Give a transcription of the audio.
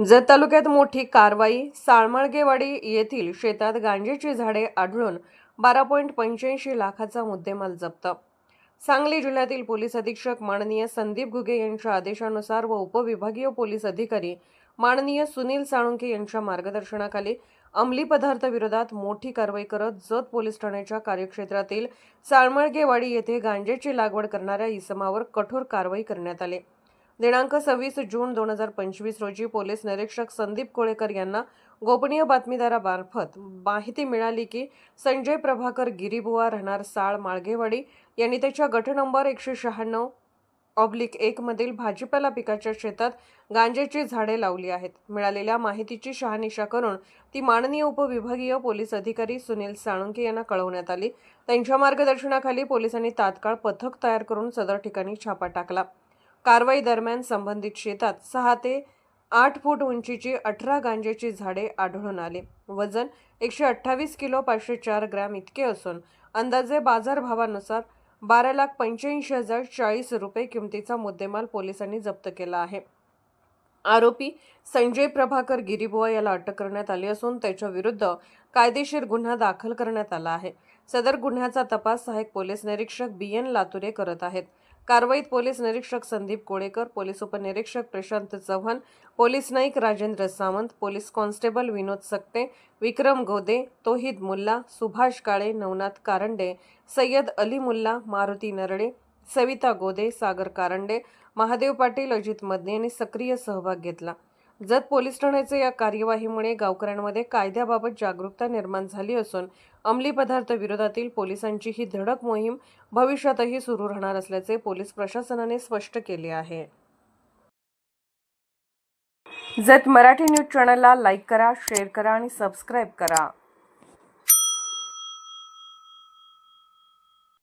जत तालुक्यात मोठी कारवाई साळमळगेवाडी येथील शेतात गांजेची झाडे आढळून बारा पॉईंट पंच्याऐंशी लाखाचा मुद्देमाल जप्त. सांगली जिल्ह्यातील पोलीस अधीक्षक माननीय संदीप घुगे यांच्या आदेशानुसार व उपविभागीय पोलीस अधिकारी माननीय सुनील साळुंके यांच्या मार्गदर्शनाखाली अंमली पदार्थ विरोधात मोठी कारवाई करत जत पोलीस ठाण्याच्या कार्यक्षेत्रातील साळमळगेवाडी येथे गांजेची लागवड करणाऱ्या इसमावर कठोर कारवाई करण्यात आली. दिनांक सव्वीस जून दोन हजार पंचवीस रोजी पोलीस निरीक्षक संदीप कोळेकर यांना गोपनीय बातमीदारामार्फत माहिती मिळाली की संजय प्रभाकर गिरीबुवा राहणार साळ माळगेवाडी यांनी त्याच्या गट नंबर एकशे शहाण्णव ऑब्लिक एकमधील भाजीपाला पिकाच्या शेतात गांजेची झाडे लावली आहेत. मिळालेल्या माहितीची शहानिशा करून ती माननीय उपविभागीय पोलीस अधिकारी सुनील साळुंके यांना कळवण्यात आली. त्यांच्या मार्गदर्शनाखाली पोलिसांनी तात्काळ पथक तयार करून सदर ठिकाणी छापा टाकला. कारवाई दरम्यान संबंधित शेतात सहा ते आठ फूट उंचीची अठरा गांजेची झाडे आढळून आले. वजन एकशे अठ्ठावीस किलो पाचशे चार ग्रॅम इतके असून अंदाजे बाजारभावानुसार बारा लाख पंच्याऐंशी हजार चाळीस रुपये किमतीचा मुद्देमाल पोलिसांनी जप्त केला आहे. आरोपी संजय प्रभाकर गिरीबुवा याला अटक करण्यात आली असून त्याच्या विरुद्ध कायदेशीर गुन्हा दाखल करण्यात आला आहे. सदर गुन्ह्याचा तपास सहाय्यक पोलीस निरीक्षक बी एन लातुरे करत आहेत. कारवाईत पोलीस निरीक्षक संदीप कोळेकर पोलीस उपनिरीक्षक Prashant Chavan police Naik Rajendra Sawant police constable Vinod Sakate Vikram Gode Tohid Mulla Subhash Kale Navnath Karande Sayyad Ali Mulla Maruti Narde Savita Gode Sagar Karande Mahadev Patil Ajit Madane यांनी सक्रिय सहभाग घेतला. Jat police ठाण्याच्या या कार्यवाहीमुळे गावकऱ्यांमध्ये कायद्याबाबत जागरूकता निर्माण झाली असून अंमली पदार्थ विरोधातील पोलिसांची ही धडक मोहीम भविष्यातही सुरू राहणार असल्याचे पोलीस प्रशासनाने स्पष्ट केले आहे. जत मराठी न्यूज चॅनलला लाईक करा शेअर करा आणि सबस्क्राईब करा.